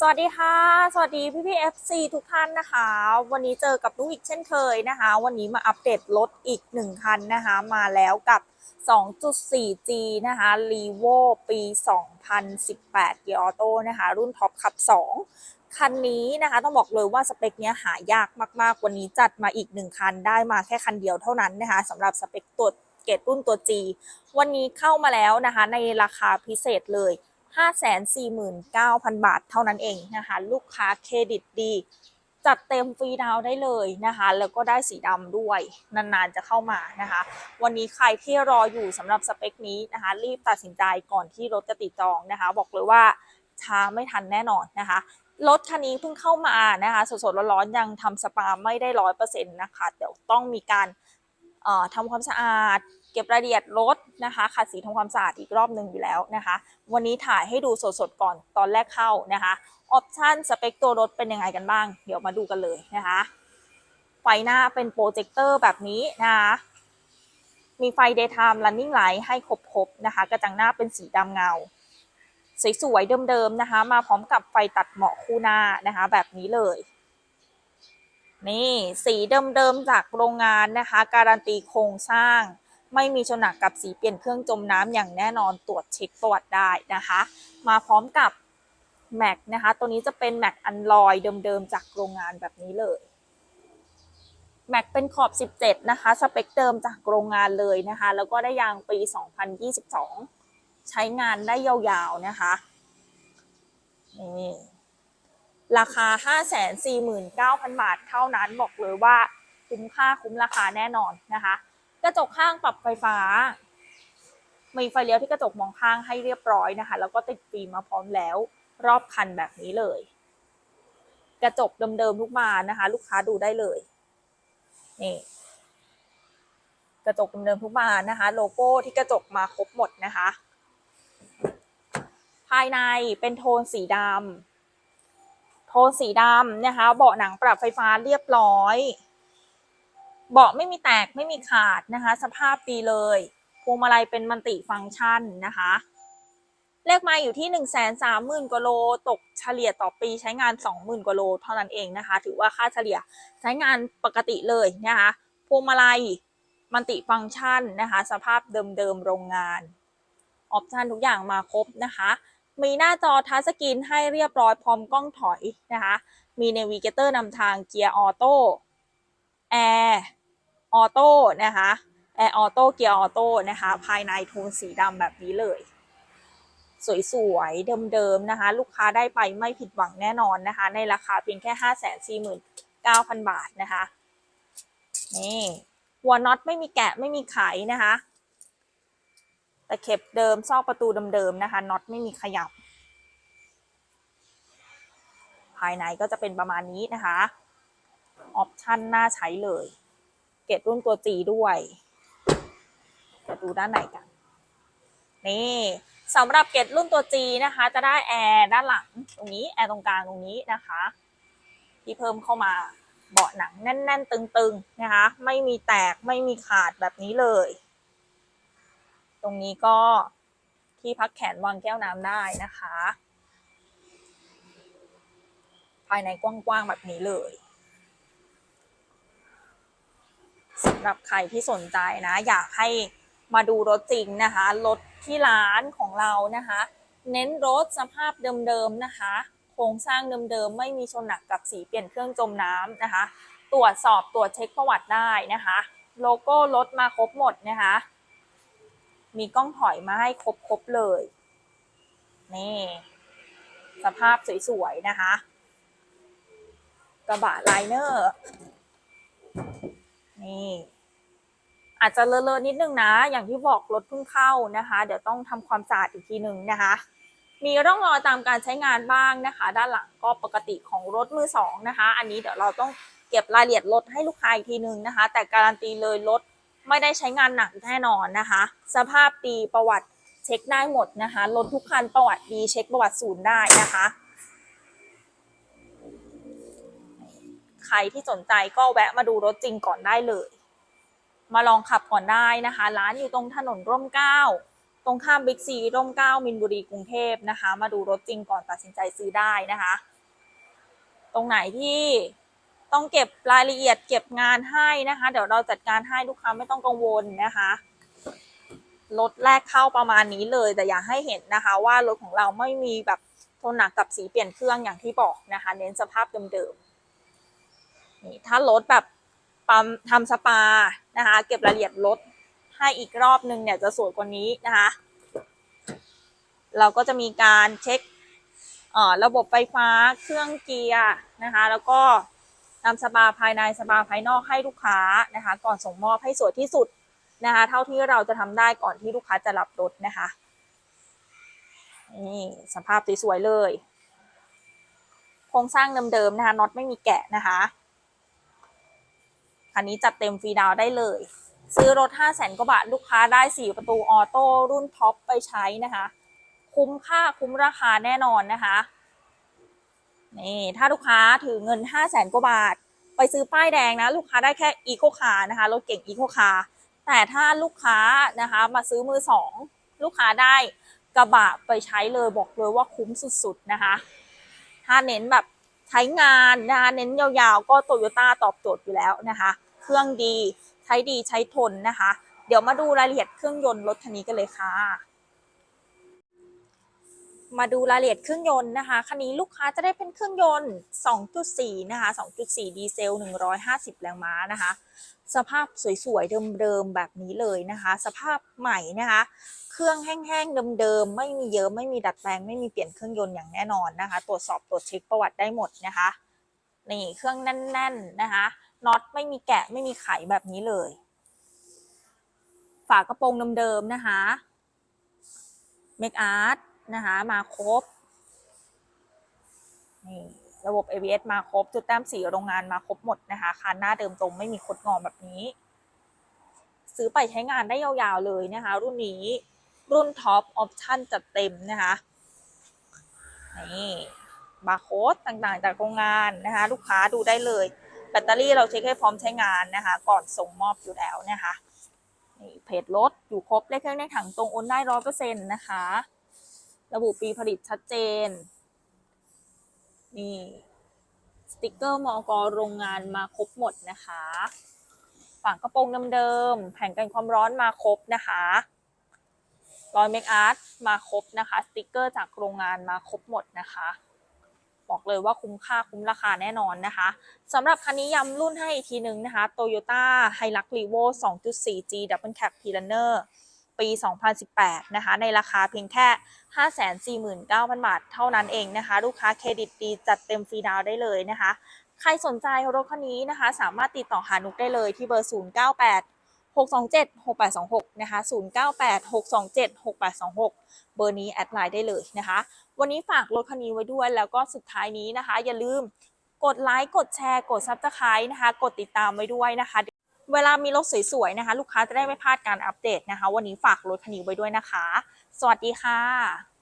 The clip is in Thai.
สวัสดีค่ะ สวัสดีพี่พี่ FC ทุกท่านนะคะ วันนี้เจอกับนุกอีกเช่นเคยนะคะ วันนี้มาอัปเดตรถอีกหนึ่งคันนะคะ มาแล้วกับ 2.4G นะคะ r e v o ปี 2018เกียร์ออโต้นะคะ รุ่นท็อปขับ 2 คันนี้นะคะ ต้องบอกเลยว่าสเปคเนี้ยหายากมากๆ วันนี้จัดมาอีกหนึ่งคัน ได้มาแค่คันเดียวเท่านั้นนะคะสำหรับสเปคตัวเกรดรุ่นตัว G วันนี้เข้ามาแล้วนะคะ ในราคาพิเศษเลย 549,000 บาทเท่านั้นเองนะคะ ลูกค้าเครดิตดี จัดเต็มฟรีดาวได้เลยนะคะ แล้วก็ได้สีดำด้วย นานๆจะเข้ามานะคะ วันนี้ใครที่รออยู่สำหรับสเปคนี้นะคะ รีบตัดสินใจก่อนที่รถจะติดจองนะคะ บอกเลยว่าช้าไม่ทันแน่นอนนะคะรถคันนี้เพิ่งเข้ามานะคะ สดๆร้อนๆยังทำสปาไม่ได้ร้อยเปอร์เซ็นต์นะคะ เดี๋ยวต้องมีการเอ่อทำความสะอาด เก็บรายละเอียดรถนะคะขัดสีทำความสะอาดอีกรอบหนึ่งอยู่แล้วนะคะ วันนี้ถ่ายให้ดูสดๆก่อนตอนแรกเข้านะคะออปชันสเปคตัวรถเป็นยังไงกันบ้าง เดี๋ยวมาดูกันเลยนะคะ ไฟหน้าเป็นโปรเจคเตอร์แบบนี้นะคะมีไฟ daytime running light ให้ครบๆนะคะ กระจังหน้าเป็นสีดำเงา สวยๆเดิมๆนะคะ มาพร้อมกับไฟตัดเหมาะคู่หน้านะคะ แบบนี้เลย นี่สีเดิมๆจากโรงงานนะคะ การันตีโครงสร้าง ไม่มีชนหนักกับสีเปลี่ยนเครื่องจมน้ำอย่างแน่นอนตรวจเช็คประวัติได้นะคะ มาพร้อมกับแม็กนะคะ ตัวนี้จะเป็นแม็กอันลอยเดิมๆจากโรงงานแบบนี้เลยแม็กเป็นขอบ 17 นะคะ สเปคเดิมจากโรงงานเลยนะคะ แล้วก็ได้ยางปี 2022 ใช้งานได้ยาวๆนะคะ นี่ ราคา 549,000 บาทเท่านั้นบอกเลยว่าคุ้มค่าคุ้มราคาแน่นอนนะคะ กระจกข้างปรับไฟฟ้า มีไฟเลี้ยวที่กระจกมองข้างให้เรียบร้อยนะคะ แล้วก็ติดฟิล์มมาพร้อมแล้ว รอบคันแบบนี้เลย กระจกเดิมๆทุกบานนะคะ ลูกค้าดูได้เลยนี่กระจกเดิมๆทุกบานนะคะ โลโก้ที่กระจกมาครบหมดนะคะ ภายในเป็นโทนสีดำโทนสีดำนะคะ เบาะหนังปรับไฟฟ้าเรียบร้อย เบาะไม่มีแตกไม่มีขาดนะคะ สภาพดีเลยพวงมาลัยเป็นมันติฟังก์ชันนะคะเลขมาอยู่ที่1นึ่งแสนสามหมื่นกว่าโล ตกเฉลี่ยต่อปีใช้งาน 20,000กว่าโล เท่านั้นเองนะคะ ถือว่าค่าเฉลี่ยใช้งานปกติเลยนะคะพวงมาลัยมันติฟังก์ชันนะคะ สภาพเดิมๆโรงงาน ออปชันทุกอย่างมาครบนะคะ มีหน้าจอทัชสกรีนให้เรียบร้อยพร้อมกล้องถอยนะคะ มีเนวิเกเตอร์นำทางเกียร์ออโต้ แอร์ออโต้นะคะแอร์ออโต้เกียร์ออโต้นะคะ ภายในโทนสีดำแบบนี้เลย สวยๆ เดิมๆนะคะ ลูกค้าได้ไปไม่ผิดหวังแน่นอนนะคะ ในราคาเพียงแค่ 5 4 9 0 0 0 บาทนะคะ นี่หัวน็อตไม่มีแกะไม่มีไขนะคะแต่เข็บเดิมซอกประตูเดิมๆนะคะน็อตไม่มีขยับ ภายในก็จะเป็นประมาณนี้นะคะ ออปชันน่าใช้เลย เกตรุ่นตัว G ด้วยจะดูด้านในกัน นี่สำหรับเกตรุ่นตัว G นะคะ จะได้แอร์ด้านหลังตรงนี้แอร์ตรงกลางตรงนี้นะคะ ที่เพิ่มเข้ามาเบาะหนังแน่น ๆ ตึง ๆ นะคะ ไม่มีแตกไม่มีขาดแบบนี้เลย ตรงนี้ก็ที่พักแขนวางแก้วน้ำได้นะคะ ภายในกว้าง ๆ แบบนี้เลยสำ หรับใครที่สนใจนะ อยากให้มาดูรถจริงนะคะ รถที่ร้านของเรานะคะ เน้นรถสภาพเดิมๆนะคะ โครงสร้างเดิมๆ ไม่มีชนหนักกับสีเปลี่ยนเครื่องจมน้ำนะคะ ตรวจสอบตรวจเช็คประวัติได้นะคะ โลโก้รถมาครบหมดนะคะ มีกล้องถอยมาให้ครบๆเลย นี่ สภาพสวยๆนะคะ กระบะไลเนอร์ นี่ อาจจะเลอะๆนิดนึงนะ อย่างที่บอกรถเพิ่งเข้านะคะ เดี๋ยวต้องทำความสะอาดอีกทีหนึ่งนะคะ มีร่องรอยตามการใช้งานบ้างนะคะ ด้านหลังก็ปกติของรถมือสองนะคะ อันนี้เดี๋ยวเราต้องเก็บรายละเอียดรถให้ลูกค้าอีกทีหนึ่งนะคะ แต่การันตีเลยรถไม่ได้ใช้งานหนักแน่นอนนะคะ สภาพดีประวัติเช็คได้หมดนะคะรถทุกคันประวัติดีเช็คประวัติศูนย์ได้นะคะ ใครที่สนใจก็แวะมาดูรถจริงก่อนได้เลย มาลองขับก่อนได้นะคะ ร้านอยู่ตรงถนนร่มเก้าตรงข้ามบิ๊กซีร่มเก้ามินบุรีกรุงเทพนะคะ มาดูรถจริงก่อนตัดสินใจซื้อได้นะคะ ตรงไหนที่ต้องเก็บรายละเอียดเก็บงานให้นะคะ เดี๋ยวเราจัดการให้ลูกค้าไม่ต้องกังวลนะคะรถแรกเข้าประมาณนี้เลย แต่อย่าให้เห็นนะคะ ว่ารถของเราไม่มีแบบโทนหนักกับสีเปลี่ยนเครื่องอย่างที่บอกนะคะ เน้นสภาพเดิมๆนี่ถ้ารถแบบ ปั๊มทำสปานะคะ เก็บรายละเอียดรถให้อีกรอบนึงเนี่ยจะสวยกว่านี้นะคะ เราก็จะมีการเช็คระบบไฟฟ้าเครื่องเกียร์นะคะ แล้วก็นำสปาภายในสปาภายนอกให้ลูกค้านะคะ ก่อนส่งมอบให้สวยที่สุดนะคะ เท่าที่เราจะทำได้ก่อนที่ลูกค้าจะรับรถนะคะนี่สภาพสวยๆเลย โครงสร้างเดิมๆนะคะน็อตไม่มีแกะนะคะ คันนี้จัดเต็มฟรีดาวได้เลย ซื้อรถ 5 0 0แสนกว่าบาท ลูกค้าได้ 4 ประตูออโต้รุ่นท็อปไปใช้นะคะ คุ้มค่าคุ้มราคาแน่นอนนะคะนี่ถ้าลูกค้าถือเงิน 5 0 0แสนกว่าบาท ไปซื้อป้ายแดงนะ ลูกค้าได้แค่อีโคคาร์นะคะรถเก่งอีโคคาร์แต่ถ้าลูกค้านะคะมาซื้อมือสองลูกค้าได้กระบะไปใช้เลยบอกเลยว่าคุ้มสุดๆนะคะ ถ้าเน้นแบบใช้งานนะคะเน้นยาวๆ ก็โตโยต้าตอบโจทย์อยู่แล้วนะคะ เครื่องดี ใช้ดีใช้ทนนะคะ เดี๋ยวมาดูรายละเอียดเครื่องยนต์รถคันนี้กันเลยค่ะ มาดูรายละเอียดเครื่องยนต์นะคะคันนี้ลูกค้าจะได้เป็นเครื่องยนต์ 2.4 นะคะ 2.4 ดีเซล 150 แรงม้านะคะ สภาพสวยๆเดิมๆแบบนี้เลยนะคะ สภาพใหม่นะคะเครื่องแห้งๆเดิมๆไม่มีเยอะไม่มีดัดแปลงไม่มีเปลี่ยนเครื่องยนต์อย่างแน่นอนนะคะ ตรวจสอบตรวจเช็คประวัติได้หมดนะคะนี่เครื่องแน่นๆนะคะ น็อตไม่มีแกะไม่มีไขแบบนี้เลย ฝากระโปรงเดิมๆนะคะเมคอาร์ตนะคะมาครบนี่ระบบ ABS มาครบ จุดแต้มสีโรงงานมาครบหมดนะคะคันหน้าเดิมตรงไม่มีคดงอแบบนี้ ซื้อไปใช้งานได้ยาวๆเลยนะคะ รุ่นนี้รุ่นท็อปออปชั่นจัดเต็มนะคะนี่บาร์โค้ดต่างๆ จากโรงงานนะคะ ลูกค้าดูได้เลย ตเตอรี่เราเช็คให้พร้อมใช้งานนะคะ ก่อนส่งมอบอยู่แล้วนะคะนี่เพจรถอยู่ครบเลขเครื่องในถังตรงโอนได้ร้อยเปอร์เซ็นต์นะคะ ระบุปีผลิตชัดเจน นี่สติกเกอร์มอกโรงงานมาครบหมดนะคะฝากระโปรงเดิมๆแผ่นกันความร้อนมาครบนะคะรอยเมคอาร์ตมาครบนะคะ สติกเกอร์จากโรงงานมาครบหมดนะคะ บอกเลยว่าคุ้มค่าคุ้มราคาแน่นอนนะคะสำหรับคันนี้ย้ำรุ่นให้อีกทีนึงนะคะ Toyota Hilux Revo 2.4G Double Cab P-Runner ปี 2018 นะคะ ในราคาเพียงแค่ 549,000 บาทเท่านั้นเองนะคะ ลูกค้าเครดิตดีจัดเต็มฟรีดาวน์ได้เลยนะคะ ใครสนใจรถคันนี้นะคะ สามารถติดต่อหานุกได้เลยที่เบอร์ 098 627 6826 นะคะ 098 627 6826 เบอร์นี้แอดไลน์ได้เลยนะคะ วันนี้ฝากรถคันนี้ไว้ด้วย แล้วก็สุดท้ายนี้นะคะ อย่าลืมกดไลค์ กดแชร์ กดซับสไครต์นะคะ กดติดตามไว้ด้วยนะคะ เวลามีรถสวยๆนะคะ ลูกค้าจะได้ไม่พลาดการอัปเดตนะคะ วันนี้ฝากรถคันนี้ไว้ด้วยนะคะ สวัสดีค่ะ